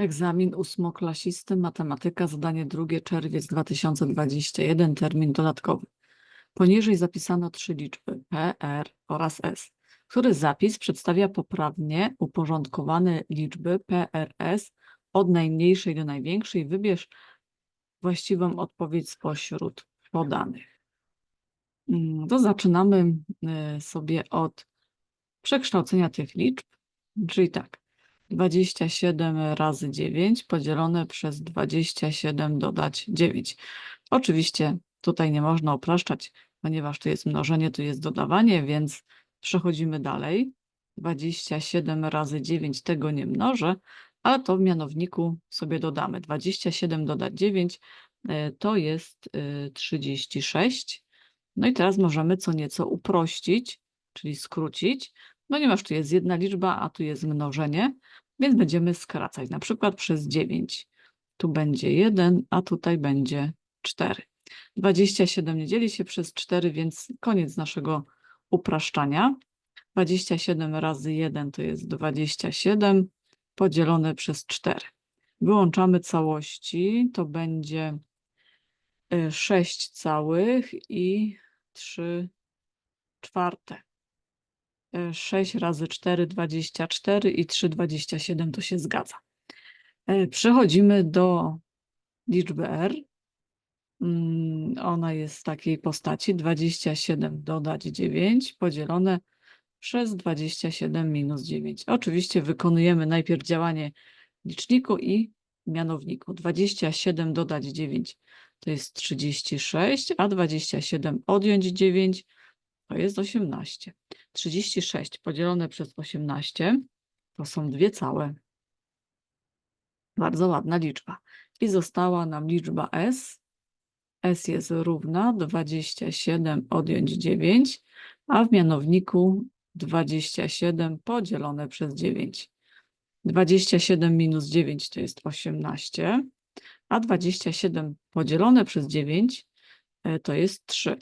Egzamin ósmoklasisty, matematyka, zadanie drugie, czerwiec 2021, termin dodatkowy. Poniżej zapisano trzy liczby P, R oraz S, który zapis przedstawia poprawnie uporządkowane liczby P, R, S od najmniejszej do największej. Wybierz właściwą odpowiedź spośród podanych. Mm, To zaczynamy y, sobie od przekształcenia tych liczb, czyli tak. 27 razy 9 podzielone przez 27 dodać 9. Oczywiście tutaj nie można upraszczać, ponieważ tu jest mnożenie, tu jest dodawanie, więc przechodzimy dalej. 27 razy 9 tego nie mnożę, ale to w mianowniku sobie dodamy. 27 dodać 9 y, to jest y, 36. No i teraz możemy co nieco uprościć, czyli skrócić, ponieważ tu jest jedna liczba, a tu jest mnożenie, więc będziemy skracać. Na przykład przez 9. Tu będzie 1, a tutaj będzie 4. 27 nie dzieli się przez 4, więc koniec naszego upraszczania. 27 razy 1 to jest 27 podzielone przez 4. Wyłączamy całości, to będzie 6 całych i 3 czwarte. 6 razy 4, 24 i 3, 27 to się zgadza. E, Przechodzimy do liczby R. Mm, Ona jest w takiej postaci 27 dodać 9 podzielone przez 27 minus 9. Oczywiście wykonujemy najpierw działanie liczniku i mianowniku. 27 dodać 9 to jest 36, a 27 odjąć 9 to jest 18. 36 podzielone przez 18 to są dwie całe. Bardzo ładna liczba. I została nam liczba S. S jest równa 27 odjąć 9, a w mianowniku 27 podzielone przez 9. 27 minus 9 to jest 18, a 27 podzielone przez 9 e, to jest 3.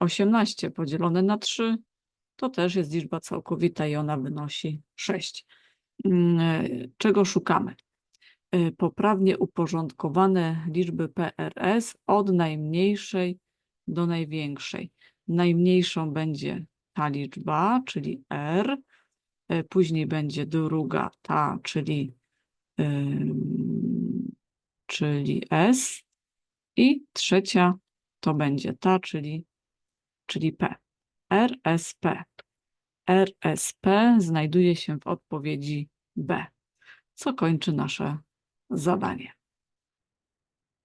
18 podzielone na 3 to też jest liczba całkowita i ona wynosi 6. Mm, e, Czego szukamy? E, Poprawnie uporządkowane liczby PRS od najmniejszej do największej. Najmniejszą będzie ta liczba, czyli R, e, później będzie druga ta, czyli, ym, czyli S i trzecia to będzie ta, czyli, czyli P. RSP. RSP znajduje się w odpowiedzi B, co kończy nasze zadanie.